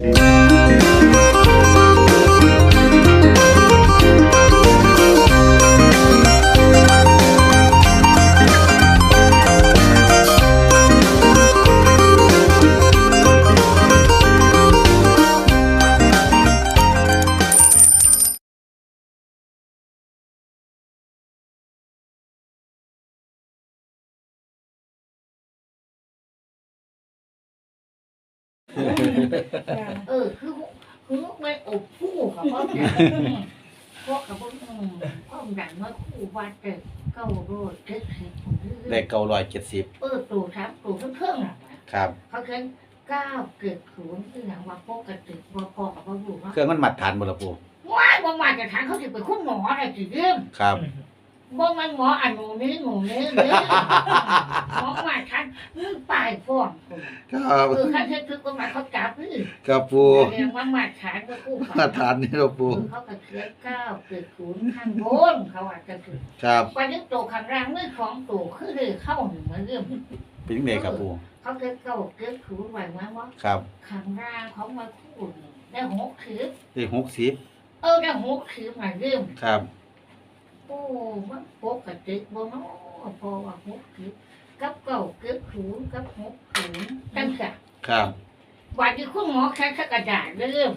เม่อบคู่กับพ่อแม่พวกกับพวกอืมพ่อดังมาคู่วัดเด็กเก้าโรดเจ็ดสิบเลขเก้าร้อยเจ็ดสิบเออตู่ทับตู่เพิ่งๆอะนะครับ เขาเขียนเก้าเกิดศูนย์คืออย่างว่าพวกกระติกว่าพอกับพ่ออยู่เนาะเครื่องมันมัดฐานบ่ละปูว้ายว่ามาจะถามเขาจะเป็นคุณหมออะไรสิเรื่องครับ บ่มันหมออันหนูนี้หนูนี้เนื้อหมอมาทันมึงตายฟ้องครับเออข้าเช็ดคือกฎหมายเขาจับนี่ครับปูเรียกว่ามาฐานก็คู่มาฐานนี่ละปูเขาก็เขียนเก้าเกิดศูนย์ข้างบนเขาอาจจะถึงครับวันนี้ตัวข้างล่างมือของตัวคือเลยเข้าหนึ่งมาเรื่องเป็นยังไงครับปูเขาเกิดเก้าเกิดศูนย์ไว้ว่าว่าครับข้างล่างเขามาคู่นี่ได้หกถือเลขหกสิบเออได้หกถือมาเรื่องครับ โอ้มันปกติบ่เนาะพอว่าหกถือกับเก้าเกิดศูนย์กับหกศูนย์ตั้งแต่ครับ วันที่คุณหมอแค่กระดาษเรื่อง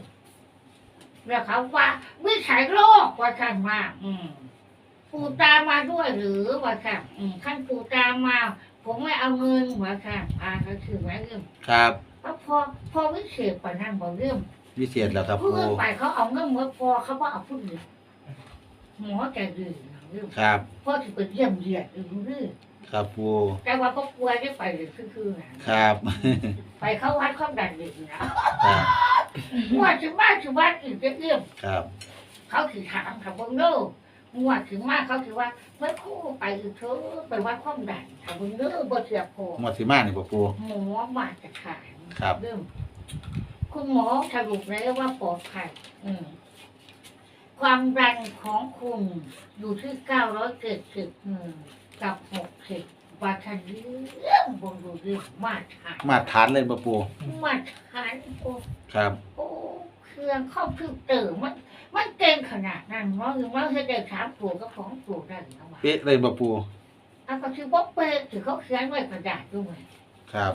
แล้วเขาว่าวิสัยโรคว่าข้างมากอืมปูตามมาด้วยหรือว่าค่ะอืมขั้นปูตามมา ผมไม่เอาเงินว่าค่ะอ่าก็คือแม่เรื่องครับ แล้วพอพอวิเศษปานนั่งบอกเรื่องวิเศษแล้วครับผู้ปูอื่นไปเขาเอาเงินหมดพอเขาว่าเอาผู้อื่น หมอแกดื้อเรื่องครับ พ่อถือเป็นเยี่ยมเยียดหรือดื้อครับปูแต่ว่าก็กลัวได้ไปเลยคือๆนะครับ ไปเข้าวัดความดันเด็กนะครับว่าถึงบ้านถึงบ้านอื่นจะเอื้อมครับ เขาถือถามค่ะเบิ่งเด้อมวดถึงมากเขาถือว่าเมื่อครู่ไปอีกเถอะไปวัดความดันค่ะเบิ่งเด้อบ่เสียพอหมดสิมานี่บ่ปูหมอมาจะขายครับเรื่องคุณหมอสรุปแล้วว่าปลอดภัยอืม ความดันของคุณอยู่ที่เก้าร้อยเจ็ดสิบกับหกสิบวัชเรื่องบนดูเรื่องมาตรฐานมาฐานเลยบ่ปูมาตรฐานโอ้ครับ โอ้เครื่องคอมพิวเตอร์มัน มันเก่งขนาดนั้นเนาะหรือว่าจะได้ถามตัวก็ของตัวได้นะวะเป๊ะเลยบ่ปูอะก็คือว่าเป๊ะถือเขาเขียนไว้กระดาษด้วยครับ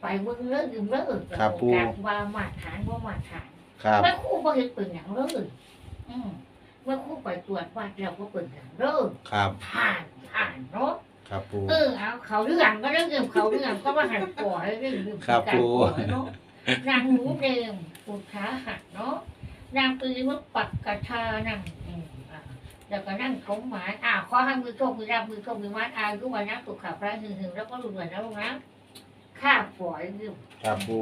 ไปเบิ่งเลิกยืมเลิกครับปู่จากว่ามาตรฐานว่ามาตรฐานครับเมื่อครู่บ่เห็นเป็นอย่างเลย อืมเมื่อครู่ไปตรวจวัดแล้วก็เป็นอย่างเลิกครับผ่านผ่านเนาะครับปู เออเอาเขาเรื่องก็เรื่องเดิมเขาเรื่องก็ว่าหันปล่อยเรื่องเดิมครับการปู่ปล่อยเนาะนางหนูเดิมปุถาหักเนาะนางปีมุปักกะชานั่งอืมอะแล้วก็นั่งสมหมายอ่าขอให้มือโชคมือรับมือโชคมือมัดอายุวันนักสุขภาพร่างหึงๆแล้วก็รวยนะลูกนะข้าปล่อยเรื่อง ครับปู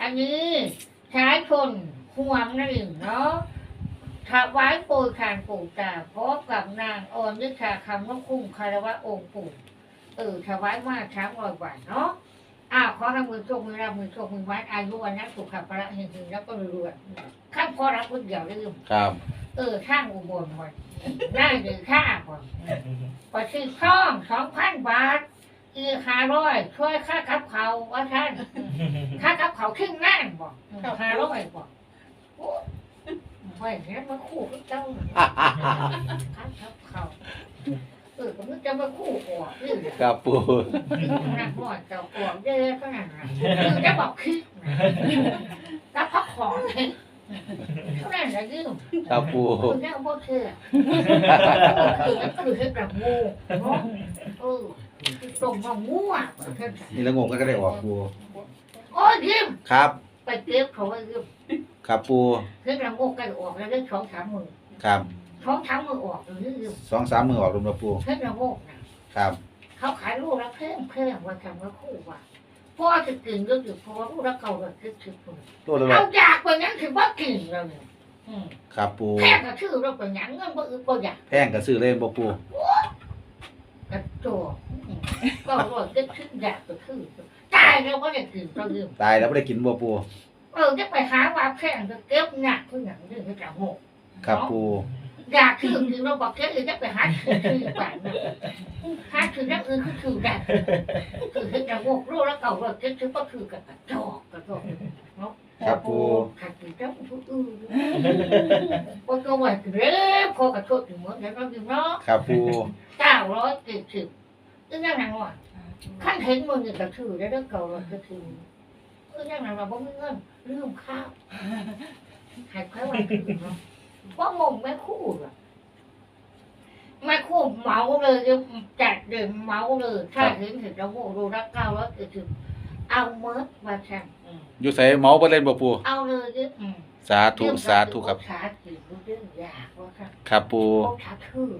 อันนี้ใช้คนห่วงนั่นเองเนาะ ถวายโปรยทานปู่ตาพร้อมกับนางออนวิชาคำว่าคุ้มคารวะองค์ปู่เออถวายมาช้างร้อยบาทเนาะอ้าวขอให้มือโชคมือรับมือโชคมือวัดอายุวันนั้นสุขภาพระหึงๆแล้วก็รวยๆข้ามพอรับคนเดียวลืมครับ เออข้างอุบลวันได้หรือข้าก่อนไปซื้อช่องสองพันบาทอีกห้าร้อยช่วยค่ากับเขาว่าท่านค่ากับเขาครึ่งนั่นบอกห้าร้อยบอกโอ้ ไม่เห็นมาคู่กับเจ้าน่ะค่ากับเขาเออก็มึงจะมาคู่ออกนี่ครับปูนักหมดเจ้าออกเยอะก็นั่นนะคือจะบอกคิดนะกับพักของเนี่ยเท่านั้นแหละยืมครับปูคุณแม่บ่เชื่อคือนั่นคือเฮ็ดแบบงูเนาะเออคือตรงมางูอะนี่ละงงก็ได้ออกปูโอ้ยยิ้มครับ ไปเก็บเขาไว้ยิ้มครับปูเฮ็ดแบบงูกันออกแล้วได้สองสามมือครับสองสามมือออกเลยยิ้มสองสามมือออกลงมาปูเฮ็ดแบบงูน่ะครับ เขาขายลูกละเพิ่มเพิ่มว่าทำว่าคู่ว่าพ่อจะกินก็อยู่เพราะว่าลูกละเก่าแบบคิดคิดคนตัวละเอาอยากกว่านั้นถือว่ากินแล้วเนี่ยอืมครับปูแค่ก็ชื่อเราเป็นหยังเงินบ่อึดบ่อยากแพงก็ซื้อเลยบ่ปูกระโจกก็รอดก็ขึ้นอยากก็คือ ตายแล้วก็จะกินก็ลืมตายแล้วไม่ได้กินบ่ปูเออจะไปหาว่าแพงก็เก็บหนักทุกอย่างนี่ก็จะโง่ครับปูอยากคือคือเราบอกแค่อื่นจะไปหาคือคือแบบนั้นหาคือนักอื่นคือคือแบบคือคือจะโง่รู้แล้วเก่าว่าเก็บคือก็คือกับกระจอกกระจอกเนาะหครับปูขัดขืนเจ้าผู้อื่นพอก็ว่าเร็วพอกระโดดถึงหมดแล้วก็ยืมเนาะครับปูเก้าร้อยเจ็ดสิบอึ้งยังไงวะ ขั้นเห็นมึงนี่ก็ถือได้เรื่องเก่าเราก็ถืออึ้งยังไงเราบ่มีเงินลืมข้าวหายไปวันถือเนาะว่างงไม่คู่อะไม่คู่เหมาเลยจัดเดินเหมาเลยถ้าเห็นเห็นเราโง่ดูรักเก้าร้อยเจ็ดสิบเอาเมิร์ดมาแข่งอืมอยู่ไสเมาบ่เล่นบ่ปูเอาเลยดิอืมสาธุสาธุครับสาธุรู้เรื่องยากว่าครับครับปูโอ้ชาคือ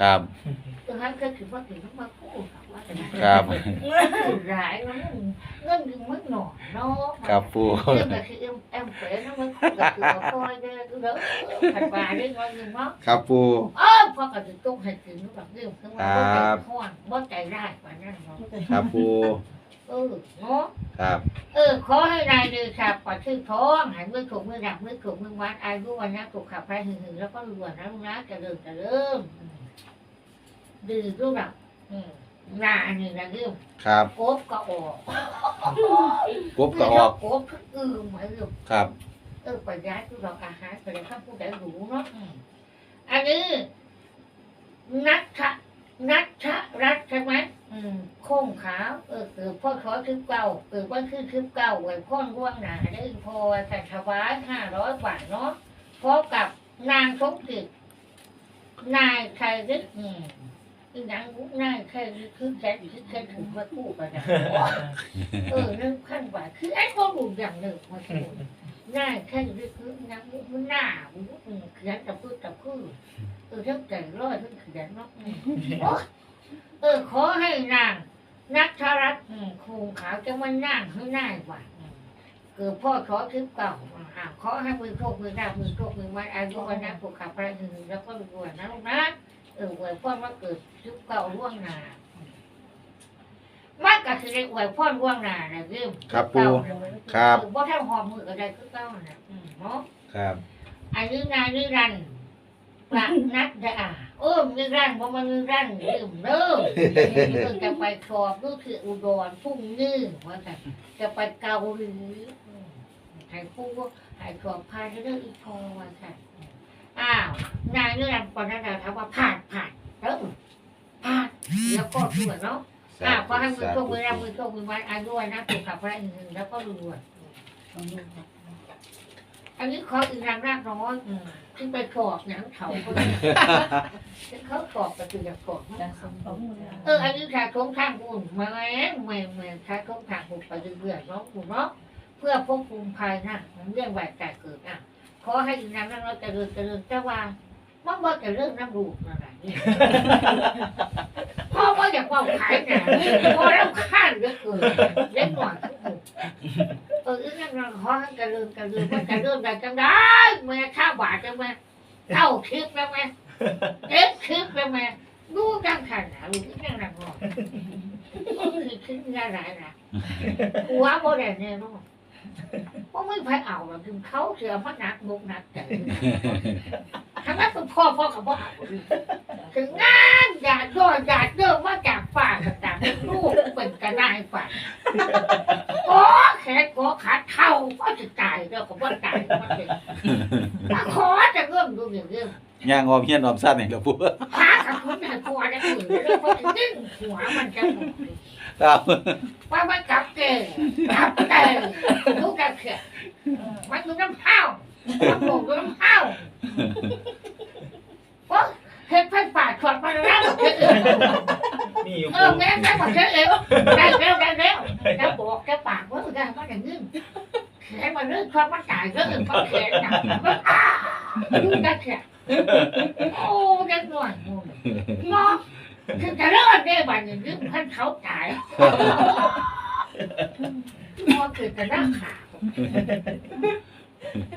ครับตรงนั้นก็ถือว่าถึงต้องมาพูดว่าจะได้ครับ หลายแล้วมันเงินดึงมันหน่อเนาะครับปูเรื่องก็คือเอ็มเอ็มเป๋นะมันคุยกับตัวคอยเด้อคือเด้อผัดปลาได้เงินหนึ่งเนาะครับปู เออพอกับถึงต้องให้ถึงแบบเรื่องคือว่าบ่ใจห้อนบ่ใจได้กว่านั้นเนาะครับปู เออเนาะ ครับ เออขอให้นายเดือขับปัดชื่อท้องหันมือถูกมือดับมือถูกมือวัดอายุวันนะถูกขับไปหึงหึงแล้วก็รวนนะลูกนะจะเริ่มจะเริ่ม ดื้อลูกดับอืมหน้านี่นะเรื่องครับกบก็ออกกบก็ออกกบทุกอืมเหมือนเรื่องครับเออประหยัดทุกดอกอาหารไปเลยข้าผู้ใดรู้เนาะอืมอันนี้นัทชะนัทชะรัฐใช่ไหมอืมโค้งขาวเออเกิดพ่อขอทึบเก่าเกิดว่าคือทึบเก่าไว้พ่อนร่วงหนาได้พอแต่ถวายห้าร้อยบาทเนาะพร้อมกับนางสมจิตนายชัยฤทธิ์ อืมอีนางนายชัยฤทธิ์คือแค่คือแค่ถึงมาคู่กันนะเออเรื่องขั้นกว่าคือไอ้ข้อมูลอย่างหนึ่งมาสมุนง่ายแค่อยู่ด้วยคือน้ำมันหน้ามันเขียนกับพืชกับพืชเออทั้งใจร้อยทั้งเขียนเนาะอืมโอ๊ยเออขอให้นางนักธรัตน์อืมคงขาวจะมานั่งให้น่ายกว่าอืมเกิดพ่อขอทิพย์เก่าอ่าขอให้มือโชคมือดาบมือโชคมือไม้อายุวันนะผูกขาพระหนึ่งแล้วก็รวยนะลูกนะ เออไว้พ่อว่าเกิดทิพย์เก่าล่วงหน้ามันก็คือได้อวยพรล่วงหน้านะยืมครับปู่ครับบ่ท่านหอมมือก็ได้คือเก้าน่ะอืมเนาะครับ อันนี้นายนิรันดร์ประนัดดาเออนิรันดร์บ่มานิรันดร์ยืมเด้อเพิ่งจะไปสอบดูคืออุดรพรุ่งนี้ว่าแต่นจะไปเกาหลีอืมให้ผู้ให้สอบผ่านเรื่องอีกพอว่าค่ะ อ้าวนายนิรันดร์ปนัดดาถามว่าผ่านผ่านเด้อผ่านแล้วก็เพื่อนเนาะอ่าพอให้มือโชคมือรับมือโชคมือไว้อายุวันนะถูกขับพระอีกหนึ่งแล้วก็รวยอันนี้ขออีกรางรากน้อยอืมที่ไปขอบหนังเขาก็ได้ที่เขาขอบก็คืออยากขอบเอออันนี้ชาทงทางบุญมาแม่แม่แม่ชาทงทางบุญไปเรื่อยๆเนาะคุณเนาะเพื่อควบคุมภายนะมันเรื่องแหวกแต่เกิดอะ ขอให้อีกรางรากน้อยเจริญเจริญเจ้าว่ามันว่าจะเรื่องน้ำรูกนั่นแหละนี่พ่อว่าอยากว่าขายหนาพ่อแล้วข้านเหลือเกินเล็กหน่อยทุกหมู่เอออีนั่นเราขอให้กระลืมกระลืมว่ากระลืมได้จังได้แม่ข้าวบาทจังแม่เท่าคลิปแล้วแม่เอ็กคลิปแล้วแม่ดูจังขันนะลูกอีนั่นเราบอกเออคลิปงานหลายนะหัวโมเดลเนี่ยลูก ว่าะไม่ไปเอาหรอกคือเขาเสียพักนักมุกนักใจทำไมเป็นพ่อพ่อกับพ่อเอาถึงงานอยากย่ออยากเดิมมาจากฝ่าต่างลูกเป็นกระนายฝ่าโอ้แขนโอ้ขาเท่าก็จะตายเด้อผมว่าตายมันเลยถ้าขอจะเริ่มดูเรื่องเรื่องย่างออมเฮียนออมซ่านนี่ครับปูพากับคุณให้พอได้อื่นเรื่องเพราะถึงดึงหัวมันจะหมดครับว่ามันกลับเกยกลับเกยลูก เขียมันดูน้ำเท้ามันโป่งดูน้ำเท้าเพราะเห็ดพันป่าชวนมาแล้วเห็ดอื่นมีอยู่เออแม่แม่บอกเธอเองได้แล้วได้แล้วแล้วบอกแกปากว่าได้มาอย่างนี้แขนมันเรื่องความมันตายเรื่องความแขนหนักมันอ้าดูได้แค่โอ้เด็กหน่อยเนาะถึงจะเลิกได้บัดอย่างนี้ท่านเขาตายพอคือจะนั่งขา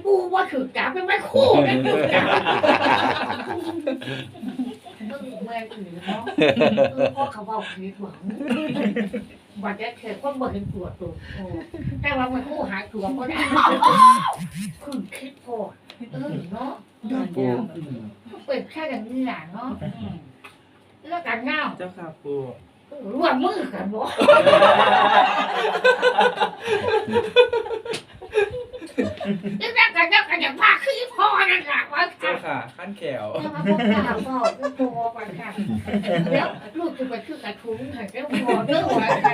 กูว่าถือจับเป็นไม่คู่ไม่ถือจับมึงแม่ถือเนาะพ่อเขาบอกผิดหวังบัดนี้เธอก็บ่เห็นตัวตัวแต่ว่ามันคู่หายตัวก็ได้คุณคิดพอเออเนาะปูเป็นแค่อย่างนี้แหละเนาะแล้วกันเงาเจ้าค่ะปู ร่วมมือกันบ่นี่นั่งกันนั่งกันอย่างมากคือพ่อนั่นแหละว่าเจ้าค่ะค่ะขั้นแขวจะมาบอกกล่าวบอกคือโตไปค่ะแล้วลูกจะไปคือกระทุ้งค่ะแล้วพอเรื่องไว้ค่ะ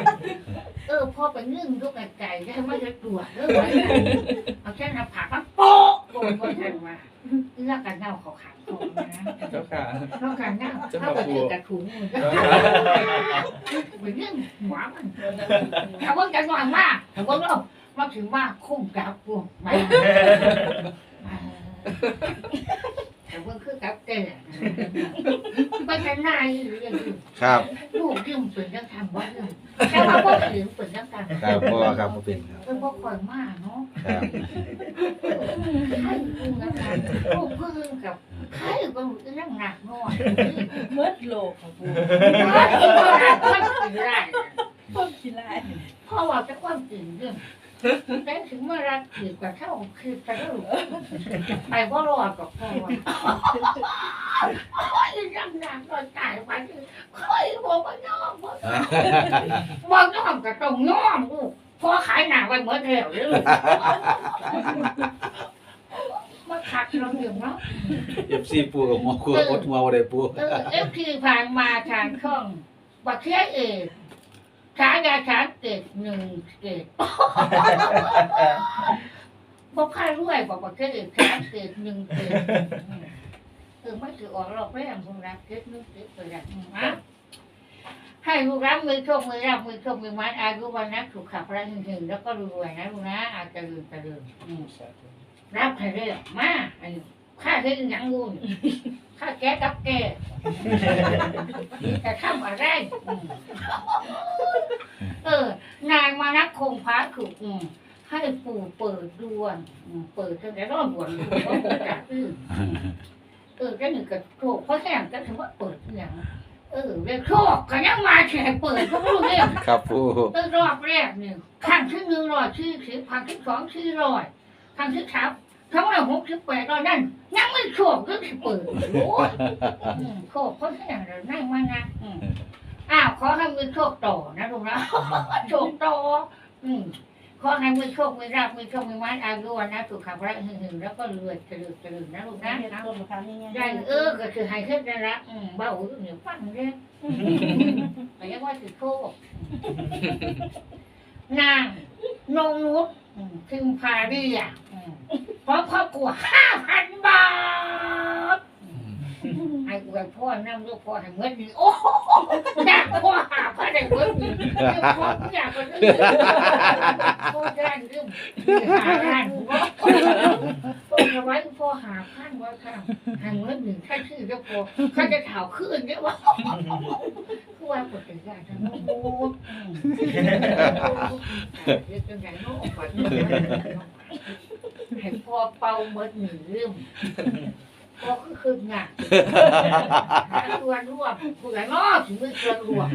เออพ่อไปนึ่งลูกไก่ได้ไม่จะตรวจเรื่องไว้ค่ะเอาแค่หน้าผากมาโป๊ะโดนคนทันมาเรื่องกันเน่าเขาขาดตรงนะ เจ้าค่ะเพราะการเน่าเข้าไปคือกระทุ้งมันเจ้าค่ะไปนึ่งหัวมันถ้าว่าจะหวานมากถ้าว่าเรามาถึงว่าคุ้มกับพวกมา แต่ว่าคือกับแก่มันจะนายหรือยังครับลูกยืมเป็นยังทำว่ายืมแค่ว่าพ่อถือเป็นยังทำครับพ่อครับพ่อเป็นครับเป็นพ่อคอยมากเนาะครับใครพึ่งนะคะลูกพึ่งกับใครก็ยังหนักหน่อยเมื่อโลกของปูพ่อกินได้พ่อขี้ไล่พ่อว่าจะความจริงเรื่อง แต่ถึงเมื่อรักถือกว่าเท่าคือจะรู้ไปว่ารอดกับพ่อว่าโอ้ยยังหนักก็ตายไปเคยบอกว่าน้องบอกบอกน้องก็ต้องน้องลูกพ่อขายหนักไปเมื่อเดียวเลยมาขัดเราอยู่เนาะเอฟซีปูกับหมอครัวอดหัวบ่ได้ปูเออเอฟทีผ่านมาทางช่องบักเคียเอก ฉายาฉานเกตหนึ่งเกตบอกค่ารวยบอกบักเคียเอกฉานเกตหนึ่งเกตเออไม่ถือออกเราไม่ยังคงรักเกตหนึ่งเกตตัวอย่างนะให้ลูกรักมือโชคมือรับมือโชคมือมัดอายุวันนะถูกขับพระหนึ่งแล้วก็รวยนะลูกนะอาจจะลืมจะลืมอืมรับให้เรื่อยมาอันนี้ ข้าเรื่องหยังงูนี่ข้าแก้กับแกแต่ทำอะไรอืมเออนายมานักคงพาถูกอืมให้ปู่เปิดดวงอืมเปิดจนได้ร้อนบวนอยู่ว่าปู่จะอื้อเออก็หนึ่งกับโชคเพราะแห้งก็ถือว่าเปิดอหย่างเออเรียกโชคก็ยังมาแฉเปิดก็ไม่รู้เรื่องครับปูเออรอบแรกเนี่ยครั้งที่หนึ่งร้อยชื่อสิบครั้งที่สองชื่อร้อยครั้งที่สาม ทั้งหมดหกสิบแปดร้อยนั่นยังไม่โชคก็ที่เปิดโอ้ยอืมโชคเพราะแค่เรานั่งมานะอืมอ้าวขอให้มือโชคต่อนะลุงนะโชคต่ออืมขอให้มือโชคมือราบมือโชคมือไม้อายุวันนะสุขภาพหึงๆแล้วก็รวยเจริญเจริญนะลุงนะเห็นต้นะขามนี่ได้เออก็คือให้ขึ้นได้ละอืมเบาหูเหนียวฟังเลยแต่ยังว่าถือโชคนางนงนุชอืมถึงพาเรียอืม เพราะครอบครัวห้าพันบาทไอ้อวยพ่อนั่งลูกพ่อให้เงินดีโอ้โหอยากพ่อหาพ่อได้เงินดีพ่ออยากคนอื่นพ่อด้านเรื่องหาด้านพ่อเอาไว้พ่อหาพันไว้ค่ะให้เงินหนึ่งถ้าชื่อจะพอข้าจะถาวขึ้นเนี่ยว่าคือว่าปกติอยากจะโน้ตเรียกจังไงโน้ตก่อนให้พ่อ เป่าเมื่อหนึ่งเรื่องพ่อคือคืองานหาตัวรวมผู้ใหญ่นอถึงมือตัวรวม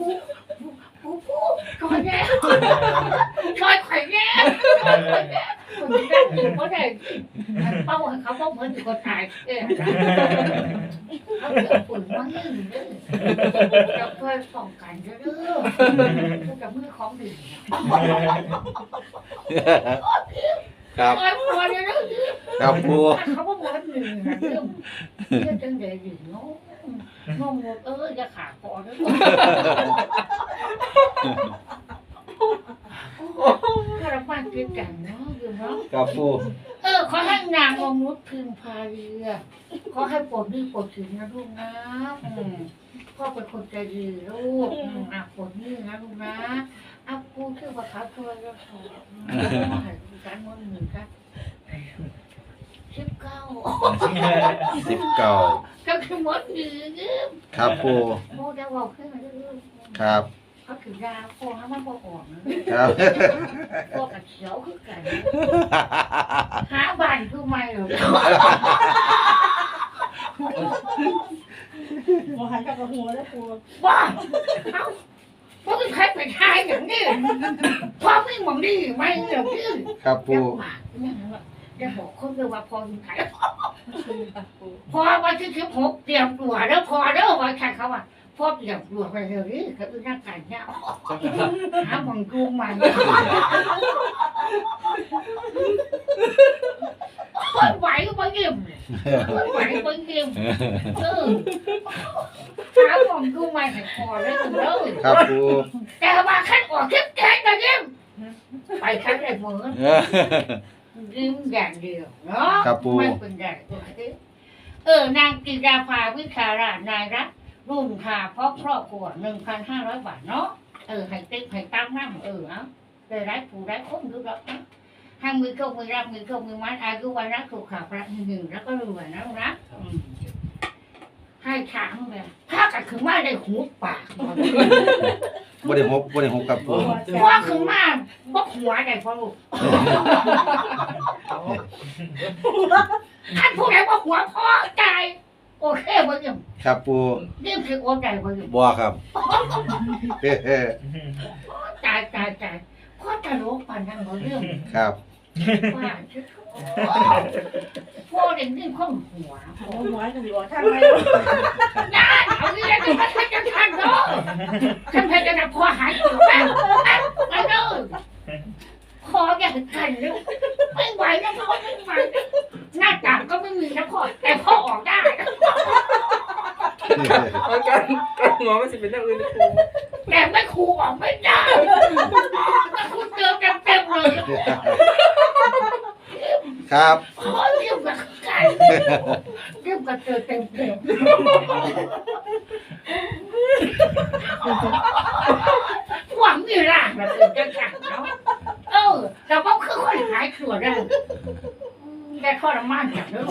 ผู้ผู้ผู้ช่วยแน่ช่วยไข่แน่ช่วยไข่แน่คนได้ถึงก็ได้เป้าเขาบอกเหมือนคนตายเองเขาเลือกฝุ่นมาหนึ่งเด้อจะช่วยป้องกันเด้อคือกับมือของดี ครับช่วยตัวเด้อครับปูเขาบอกว่าหนึ่งนะเรื่องเรื่องจังเดียวอยู่เนาะงงเอออย่าขาคอด้วยถ้าเราบ้านกินกันเนาะอยู่เนาะ ครับปูเออขอให้นางองนุชพึงพาเรือขอให้ปลดหนี้ปลดสินนะลูกนะอืมพ่อเป็นคนใจดีลูกอืมอะปลดหนี้นะลูกนะอะกูชื่อว่าเขาช่วยก็ขอ ให้การมนหนึ่งครับสิบเก้าสิบเก้าก็คือมดหนึ่งครับปูโมจะบอกขึ้นมาเรื่อยครับๆเขาถือยาพอให้มันพออ่อนนะครับพอกับเขียวคือกันหาบ้านคือไม่หรอกหัวหันกับกระหัวแล้วปูว่าเขา พราะเป็นใครเป็นชายอย่างนี้พอไม่มองดีไม่เหรอพี่ครับปูเดี๋ยว่าจะบอกคนเลยว่าพออยู่ไทยคือปากปูพอวันที่สิบหกเตรียมตัวแล้วพอเด้อว่าใช่เขาว่าพอเตรียมตัวไปเลยเขาเป็นนักการเนี่ยหาบังกูมั นอิ่มไหวเบิ่งอิ่มเออถามผมกูไม่ให้พอเลยกูเด้อครับปูแต่ว่าขั้นออกคลิปแกงก็ยิ้มไปขั้นได้เหมือนเออยิ้มอย่างเดียวเนาะครับปู่ไม่เป็นไรเออนางกิราภาวิชารานายรักรุ่นค่ะเพราะครอบครัวหนึ่งพันห้าร้อยบาทเนาะเออให้ติ๊กให้ตั้งน้ำเออเอาได้รักผู้รักคนดูรักนะ ให้มือโชคมือรับมือโชคมือมัดอายุวันรักถูกขาพระหนึ่งแล้วก็รวยนะลูกนะอืมให้ถามเลยถ้ากัดคือว่าได้หูปากบ่ได้หกบ่ได้หกครับปูว่าคือมาบกหัวได้พอลูกท่านผู้ใดบกหัวพ่อใจโอเคบ่ยังครับปูนี่คือโอใจบ่ยังบ่ครับเฮ้เฮ้ตายตายตาย พ่อจะรู้ปานนั้นบ่เรื่องครับ ว่าชื่อพ่อเด็กนี่ข้องหัวหัวหัวกันหัวข้างไหนน่าเอานี่แหละมาทันกันทันเนาะท่านพจะนับพ่อหายตัวแม่ไปเด้อคอใหญ่กันเลยไม่ไหวนะพ่อไม่ไหวหน้าตาก็ไม่มีนะพ่อแต่พ่อออกได้เอาการการหัวมันสิเป็นอย่างอื่นนะปูแต่ไม่ครูออกไม่ได้ ครับพ่อเรียกกับไก่เรียกกับเจอเต็มเต็มหวังมีร่างแบบอื่นจะขังเนาะเออแต่ว่าคือคนหายตัวได้แต่ทรมานจากเรื่อ